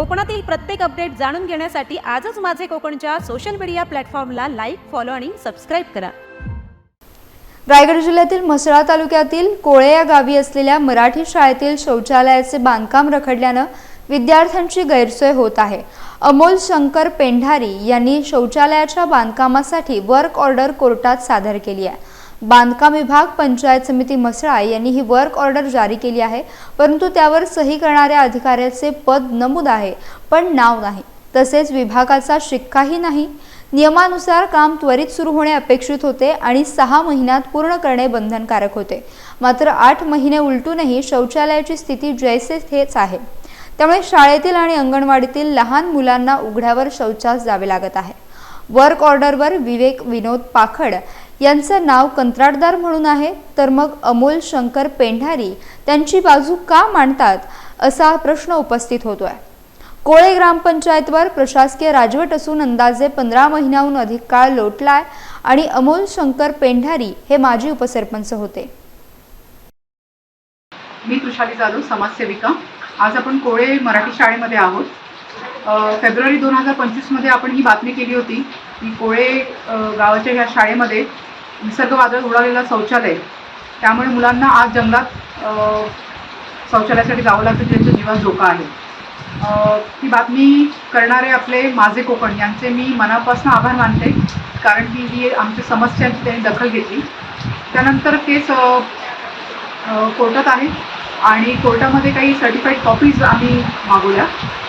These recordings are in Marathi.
कोकणातील प्रत्येक अपडेट जाणून घेण्यासाठी आजच माझे कोकणच्या सोशल मीडिया प्लॅटफॉर्मला लाईक फॉलो आणि सबस्क्राईब करा. रायगड जिल्ह्यातील म्हसळा तालुक्यातील कोळे या गावी असलेल्या मराठी शाळेतील शौचालयाचे बांधकाम रखडल्यानं विद्यार्थ्यांची गैरसोय होत आहे. अमोल शंकर पेंढारी यांनी शौचालयाच्या बांधकामासाठी वर्क ऑर्डर कोर्टात सादर केली आहे. बांधकाम विभाग पंचायत समिती मसळा यांनी ही वर्क ऑर्डर जारी केली आहे. परंतु त्यावर सही करणाऱ्या अधिकाऱ्याचे पद नमूद आहे पण नाव नाही. तसेच विभागाचा शिक्काही नाही. नियमानुसार काम त्वरित सुरू होणे अपेक्षित होते आणि सहा महिन्यात पूर्ण करणे बंधनकारक होते. मात्र आठ महिने उलटूनही शौचालयाची स्थिती जैसे थेच आहे. त्यामुळे शाळेतील आणि अंगणवाडीतील लहान मुलांना उघड्यावर शौचास जावे लागत आहे. वर्क ऑर्डरवर विवेक विनोद पाखड यांचं नाव कंत्राटदार म्हणून आहे तर मग अमोल शंकर पेंढारी त्यांची बाजू का मांडतात असा प्रश्न उपस्थित होतोय. कोळे ग्रामपंचायतवर प्रशासकीय राजवट असून अंदाजे पंधरा महिन्याहून अधिक काळ लोटलाय आणि अमोल शंकर पेंढारी हे माजी उपसरपंच होते. मी कृषाली जाधव समाजसेविका. आज आपण कोळे मराठी शाळेमध्ये आहोत. फेब्रुवारी दोन हजार पंचवीसमध्ये आपण ही बातमी केली होती की कोळे गावाच्या ह्या शाळेमध्ये निसर्ग वादळ उडालेलं शौचालय. त्यामुळे मुलांना आज जंगलात शौचालयासाठी जावं लागतं त्यांचा जीवन धोका आहे. ती ही बातमी करणारे आपले माझे कोकण यांचे मी मनापासून आभार मानते. कारण की ही आमच्या समस्यांची त्यांनी दखल घेतली. त्यानंतर केस कोर्टात आहे. आणि कोर्टामध्ये काही सर्टिफाईड कॉपीज आम्ही मागवल्या.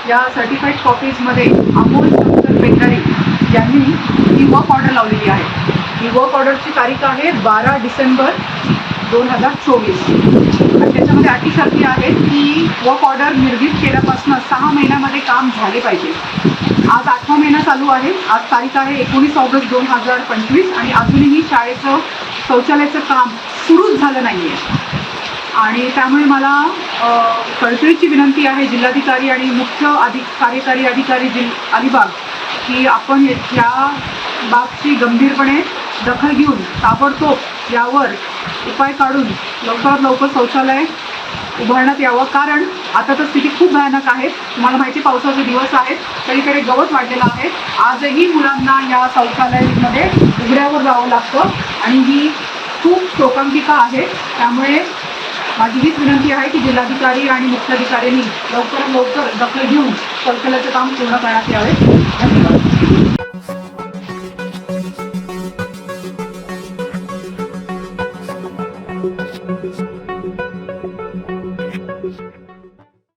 या सर्टिफाईड कॉपीजमध्ये अमोल शंकर पेंढारी यांनी ही वर्क ऑर्डर लावलेली आहे. ही वर्क ऑर्डरची तारीख आहे बारा डिसेंबर दोन हजार चोवीस. आणि त्याच्यामध्ये अटी शर्ती आहेत की वर्क ऑर्डर निर्मित केल्यापासून सहा महिन्यामध्ये काम झाले पाहिजे. आज आठवा महिना चालू आहे. आज तारीख आहे एकोणीस ऑगस्ट दोन हजार पंचवीस आणि अजूनही शाळेचं शौचालयाचं काम सुरूच झालं नाही आहे आणि त्यामुळे मला कळकळीची विनंती आहे जिल्हाधिकारी आणि मुख्य अधिक कार्यकारी अधिकारी जिल अलिबाग की आपण या बाबची गंभीरपणे दखल घेऊन ताबडतोब यावर उपाय काढून लवकरात लवकर शौचालय उभारण्यात यावं. कारण आता तर स्थिती खूप भयानक आहे. तुम्हाला माहिती पावसाचे दिवस आहेत. सगळीकडे गवत वाढलेलं आहे. आजही मुलांना या शौचालयामध्ये उघड्यावर जावं लागतं. आणि ही खूप शोकांकिका आहे. त्यामुळे माझी हीच विनंती आहे की जिल्हाधिकारी आणि मुख्याधिकाऱ्यांनी लवकरात लवकर दखल घेऊन शौचालयाचं काम पूर्ण करण्यात यावे. धन्यवाद.